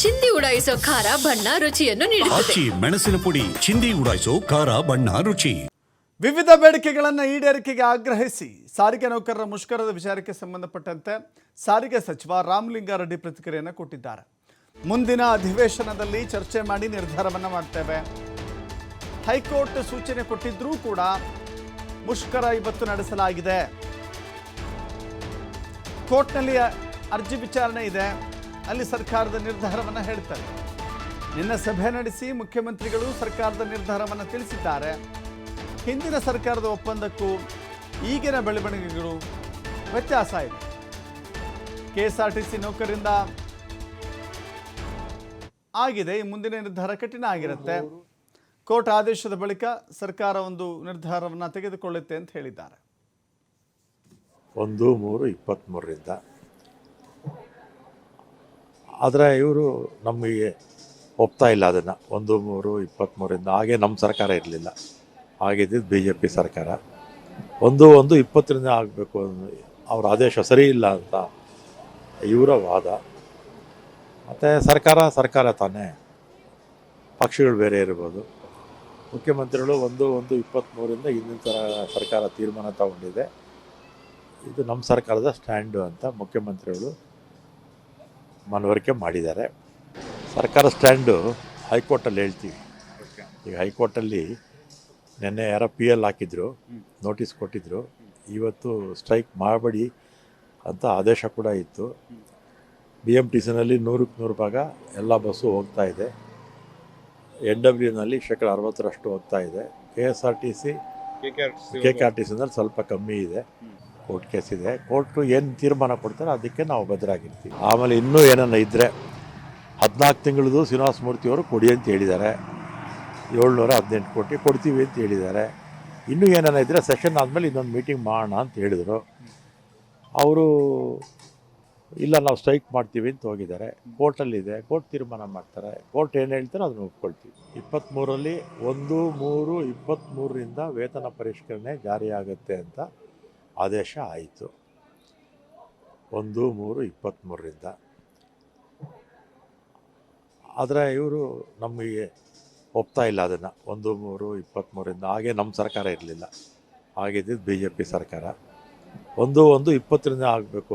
ಚಿಂದಿ ಉಡಾಯಿಸೋ ಖಾರ ಬಣ್ಣ ರುಚಿಯನ್ನು ನೀಡುತ್ತದೆ. ಆಚಿ ಮೆಣಸಿನ ಪುಡಿ ಚಿಂದಿ ಉಡಾಯಿಸೋ ಖಾರ ಬಣ್ಣ ರುಚಿ. ವಿವಿಧ ಬೇಡಿಕೆಗಳನ್ನು ಈಡೇರಿಕೆಗೆ ಆಗ್ರಹಿಸಿ ಸಾರಿಗೆ ನೌಕರರ ಮುಷ್ಕರದ ವಿಚಾರಕ್ಕೆ ಸಂಬಂಧಪಟ್ಟಂತೆ ಸಾರಿಗೆ ಸಚಿವ ರಾಮಲಿಂಗಾರೆಡ್ಡಿ ಪ್ರತಿಕ್ರಿಯೆಯನ್ನು ಕೊಟ್ಟಿದ್ದಾರೆ. ಮುಂದಿನ ಅಧಿವೇಶನದಲ್ಲಿ ಚರ್ಚೆ ಮಾಡಿ ನಿರ್ಧಾರವನ್ನು ಮಾಡ್ತೇವೆ. ಹೈಕೋರ್ಟ್ ಸೂಚನೆ ಕೊಟ್ಟಿದ್ರೂ ಕೂಡ ಮುಷ್ಕರ ಇವತ್ತು ನಡೆಸಲಾಗಿದೆ. ಕೋರ್ಟ್ನಲ್ಲಿ ಅರ್ಜಿ ವಿಚಾರಣೆ ಇದೆ. ಅಲ್ಲಿ ಸರ್ಕಾರದ ನಿರ್ಧಾರವನ್ನು ಹೇಳ್ತಾರೆ. ನಿನ್ನ ಸಭೆ ನಡೆಸಿ ಮುಖ್ಯಮಂತ್ರಿಗಳು ಸರ್ಕಾರದ ನಿರ್ಧಾರವನ್ನು ತಿಳಿಸಿದ್ದಾರೆ. ಹಿಂದಿನ ಸರ್ಕಾರದ ಒಪ್ಪಂದಕ್ಕೂ ಈಗಿನ ಬೆಳವಣಿಗೆಗಳು ವ್ಯತ್ಯಾಸ ಇದೆ. ಕೆ ಎಸ್ ನೌಕರಿಂದ ಆಗಿದೆ, ಈ ಮುಂದಿನ ನಿರ್ಧಾರ ಕಠಿಣ ಆಗಿರುತ್ತೆ. ಕೋರ್ಟ್ ಆದೇಶದ ಬಳಿಕ ಸರ್ಕಾರ ಒಂದು ನಿರ್ಧಾರವನ್ನು ತೆಗೆದುಕೊಳ್ಳುತ್ತೆ ಅಂತ ಹೇಳಿದ್ದಾರೆ. ಒಂದು, ಮೂರು ಇಪ್ಪತ್ತ್ಮೂರರಿಂದ ಆದರೆ ಇವರು ನಮಗೆ ಒಪ್ತಾ ಇಲ್ಲ ಅದನ್ನು. ಒಂದು, ಮೂರು ಇಪ್ಪತ್ತ್ಮೂರಿಂದ ಹಾಗೆ ನಮ್ಮ ಸರ್ಕಾರ ಇರಲಿಲ್ಲ. ಆಗಿದ್ದಿದ್ದು ಬಿ ಜೆ ಪಿ ಸರ್ಕಾರ. ಒಂದು ಒಂದು, ಇಪ್ಪತ್ತರಿಂದ ಆಗಬೇಕು ಅವ್ರ ಆದೇಶ ಸರಿ ಇಲ್ಲ ಅಂತ ಇವರ ವಾದ. ಮತ್ತು ಸರ್ಕಾರ ಸರ್ಕಾರ ತಾನೇ. ಪಕ್ಷಗಳು ಬೇರೆ ಇರ್ಬೋದು. ಮುಖ್ಯಮಂತ್ರಿಗಳು ಒಂದು ಒಂದು ಇಪ್ಪತ್ತ್ಮೂರಿಂದ ಹಿಂದಿನ ಥರ ಸರ್ಕಾರ ತೀರ್ಮಾನ ತಗೊಂಡಿದೆ. ಇದು ನಮ್ಮ ಸರ್ಕಾರದ ಸ್ಟ್ಯಾಂಡು ಅಂತ ಮುಖ್ಯಮಂತ್ರಿಗಳು ಮನವರಿಕೆ ಮಾಡಿದ್ದಾರೆ. ಸರ್ಕಾರ ಸ್ಟ್ಯಾಂಡು ಹೈಕೋರ್ಟಲ್ಲಿ ಹೇಳ್ತೀವಿ. ಈಗ ಹೈಕೋರ್ಟಲ್ಲಿ ನಿನ್ನೆ ಯಾರೋ ಪಿ ಎಲ್ ಹಾಕಿದ್ರು ನೋಟಿಸ್ ಕೊಟ್ಟಿದ್ರು. ಇವತ್ತು ಸ್ಟ್ರೈಕ್ ಮಾಡಬೇಡಿ ಅಂತ ಆದೇಶ ಕೂಡ ಇತ್ತು. ಬಿ ಎಂ ಟಿ ಸಿನಲ್ಲಿ ನೂರಕ್ಕೆ ನೂರು ಭಾಗ ಎಲ್ಲ ಬಸ್ಸು ಹೋಗ್ತಾ ಇದೆ. ಎನ್ ಡಬ್ಲ್ಯೂನಲ್ಲಿ ಶೇಕಡ ಅರವತ್ತರಷ್ಟು ಹೋಗ್ತಾ ಇದೆ. K S R T C K K R T ಸಿನಲ್ಲಿ ಸ್ವಲ್ಪ ಕಮ್ಮಿ ಇದೆ. ಕೋರ್ಟ್ ಕೇಸ್ ಇದೆ. ಕೋರ್ಟು ಏನು ತೀರ್ಮಾನ ಕೊಡ್ತಾರೆ ಅದಕ್ಕೆ ನಾವು ಬದ್ಧರಾಗಿರ್ತೀವಿ ಆಮೇಲೆ ಇನ್ನೂ ಏನನ್ನ ಇದ್ದರೆ ಹದಿನಾಲ್ಕು ತಿಂಗಳದು ಶ್ರೀನಿವಾಸ ಮೂರ್ತಿಯವರು ಕೊಡಿ ಅಂತ ಹೇಳಿದ್ದಾರೆ. ಏಳ್ನೂರ ಹದಿನೆಂಟು ಕೋಟಿ ಕೊಡ್ತೀವಿ ಅಂತ ಹೇಳಿದ್ದಾರೆ. ಇನ್ನೂ ಏನನ್ನ ಇದ್ದರೆ ಸೆಷನ್ ಆದಮೇಲೆ ಇನ್ನೊಂದು ಮೀಟಿಂಗ್ ಮಾಡೋಣ ಅಂತ ಹೇಳಿದರು. ಅವರು, ಇಲ್ಲ ನಾವು ಸ್ಟ್ರೈಕ್ ಮಾಡ್ತೀವಿ ಅಂತ ಹೋಗಿದ್ದಾರೆ. ಕೋರ್ಟಲ್ಲಿದೆ. ಕೋರ್ಟ್ ತೀರ್ಮಾನ ಮಾಡ್ತಾರೆ. ಕೋರ್ಟ್ ಏನು ಹೇಳ್ತಾರೋ ಅದನ್ನು ಒಪ್ಕೊಳ್ತೀವಿ. ಇಪ್ಪತ್ತ್ಮೂರಲ್ಲಿ ಒಂದು, ಮೂರು ಇಪ್ಪತ್ತ್ಮೂರರಿಂದ ವೇತನ ಪರಿಷ್ಕರಣೆ ಜಾರಿಯಾಗುತ್ತೆ ಅಂತ ಆದೇಶ ಆಯಿತು. ಒಂದು ಮೂರು ಇಪ್ಪತ್ತ್ಮೂರರಿಂದ ಆದರೆ ಇವರು ನಮಗೆ ಒಪ್ತಾ ಇಲ್ಲ ಅದನ್ನು. ಒಂದು ಮೂರು ಇಪ್ಪತ್ತ್ಮೂರರಿಂದ ಹಾಗೆ ನಮ್ಮ ಸರ್ಕಾರ ಇರಲಿಲ್ಲ. ಆಗಿದ್ದಿದ್ದು ಬಿ ಜೆ ಪಿ ಸರ್ಕಾರ. ಒಂದು ಒಂದು ಇಪ್ಪತ್ತರಿಂದ ಆಗಬೇಕು